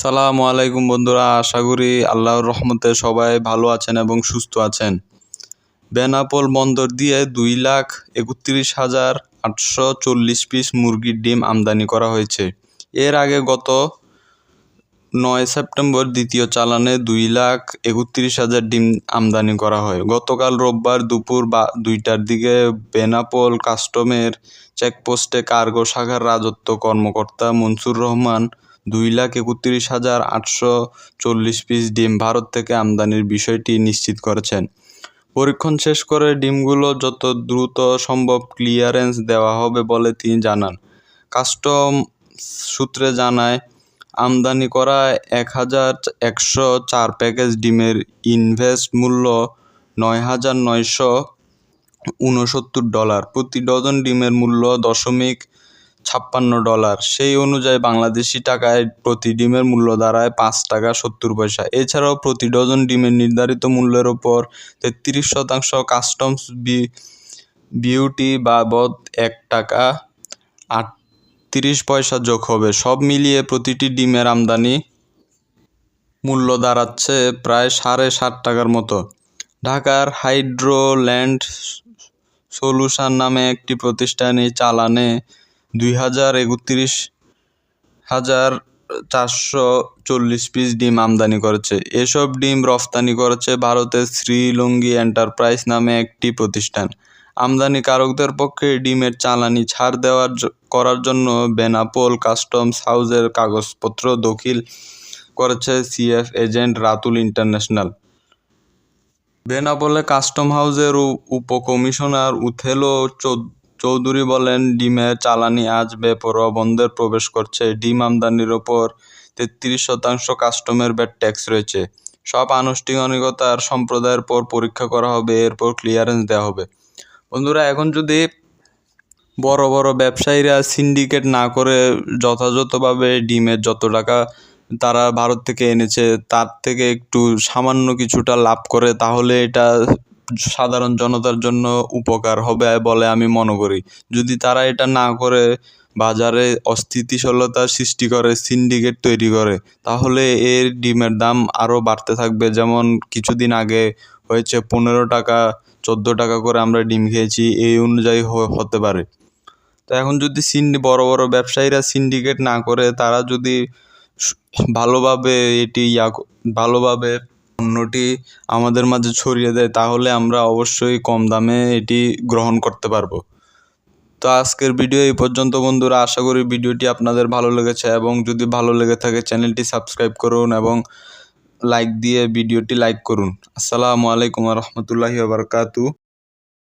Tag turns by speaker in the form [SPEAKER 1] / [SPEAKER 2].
[SPEAKER 1] সালামু আলাইকুম বন্ধুরা, আশা করি আল্লাহর রহমতে সবাই ভালো আছেন এবং সুস্থ আছেন। বেনাপোল বন্দর দিয়ে দুই লাখ একত্রিশ হাজার আটশো চল্লিশ পিস মুরগির ডিম আমদানি করা হয়েছে। এর আগে গত নয় সেপ্টেম্বর দ্বিতীয় চালানে দুই লাখ একত্রিশ হাজার ডিম আমদানি করা হয়। গতকাল রোববার দুপুর বা দুইটার দিকে বেনাপোল কাস্টমের চেকপোস্টে কার্গো শাখার রাজত্ব কর্মকর্তা মনসুর রহমান দুই লাখ একত্রিশ হাজার আটশো চল্লিশ পিস ডিম ভারত থেকে আমদানির বিষয়টি নিশ্চিত করেছেন। পরীক্ষণ শেষ করে ডিমগুলো যত দ্রুত সম্ভব ক্লিয়ারেন্স দেওয়া হবে বলে তিনি জানান। কাস্টম সূত্রে জানায়, আমদানি করা এক হাজার একশো চার প্যাকেজ ডিমের ইনভেস্ট মূল্য নয় হাজার নয়শো ঊনসত্তর ডলার। প্রতি ডজন ডিমের মূল্য দশমিক ছাপ্পান্ন ডলার সেই অনুযায়ী বাংলাদেশি টাকায় প্রতি ডিমের মূল্য দাঁড়ায় পাঁচ টাকা সত্তর পয়সা এছাড়াও প্রতি ডজন ডিমের নির্ধারিত মূল্যের ওপর তেত্রিশ শতাংশ কাস্টমস বিউটি বাবদ এক টাকা আটত্রিশ পয়সা যোগ হবে সব মিলিয়ে প্রতিটি ডিমের আমদানি মূল্য দাঁড়াচ্ছে প্রায় সাড়ে সাত টাকার মতো ঢাকার হাইড্রোল্যান্ড সলিউশন নামে একটি প্রতিষ্ঠানে চালানে দুই হাজার একত্রিশ হাজার চারশো চল্লিশ পিস ডিম আমদানি করেছে। এসব ডিম রফতানি করেছে ভারতের শ্রীলঙ্গি এন্টারপ্রাইজ নামে একটি প্রতিষ্ঠান। আমদানিকারকদের পক্ষে ডিমের চালানি ছাড় দেওয়ার করার জন্য বেনাপোল কাস্টমস হাউসের কাগজপত্র দখিল করেছে C F agent Ratul international. বেনাপোলে custom হাউসের উপকমিশনার উথেলো চৌধুরী বলেন ডিমের চালানি আজ বেপরোয়া, বন্দরে প্রবেশ করছে। ডিম আমদানির ওপর তেত্রিশ শতাংশ কাস্টমের ব্যাট ট্যাক্স রয়েছে। সব আনুষ্ঠানিকতার সম্প্রদায়ের পর পরীক্ষা করা হবে, এরপর ক্লিয়ারেন্স দেওয়া হবে। বন্ধুরা, এখন যদি বড় বড় ব্যবসায়ীরা সিন্ডিকেট না করে যথাযথভাবে ডিমের যত টাকা তারা ভারত থেকে এনেছে, তার থেকে একটু সামান্য কিছুটা লাভ করে, তাহলে এটা সাধারণ জনতার জন্য উপকার হবে বলে আমি মনে করি। যদি তারা এটা না করে, বাজারে অস্থিতিশীলতার সৃষ্টি করে, সিন্ডিকেট তৈরি করে, তাহলে এর ডিমের দাম আরও বাড়তে থাকবে। যেমন কিছুদিন আগে হয়েছে পনেরো টাকা, চোদ্দ টাকা করে আমরা ডিম খেয়েছি, এই অনুযায়ী হতে পারে। তো এখন যদি সিন্ডি, বড় বড় ব্যবসায়ীরা সিন্ডিকেট না করে, তারা যদি ভালোভাবে এটি ইয়া ভালোভাবে পণ্যটি আমাদের মাঝে ছড়িয়ে দেয়, তাহলে আমরা অবশ্যই কম দামে এটি গ্রহণ করতে পারব। তো আজকের ভিডিও এই পর্যন্ত, বন্ধুরা। আশা করি ভিডিওটি আপনাদের ভালো লেগেছে এবং যদি ভালো লেগে থাকে, চ্যানেলটি সাবস্ক্রাইব করুন এবং লাইক দিয়ে ভিডিওটি লাইক করুন। আসসালামু আলাইকুম রহমতুল্লাহি বারকাতু।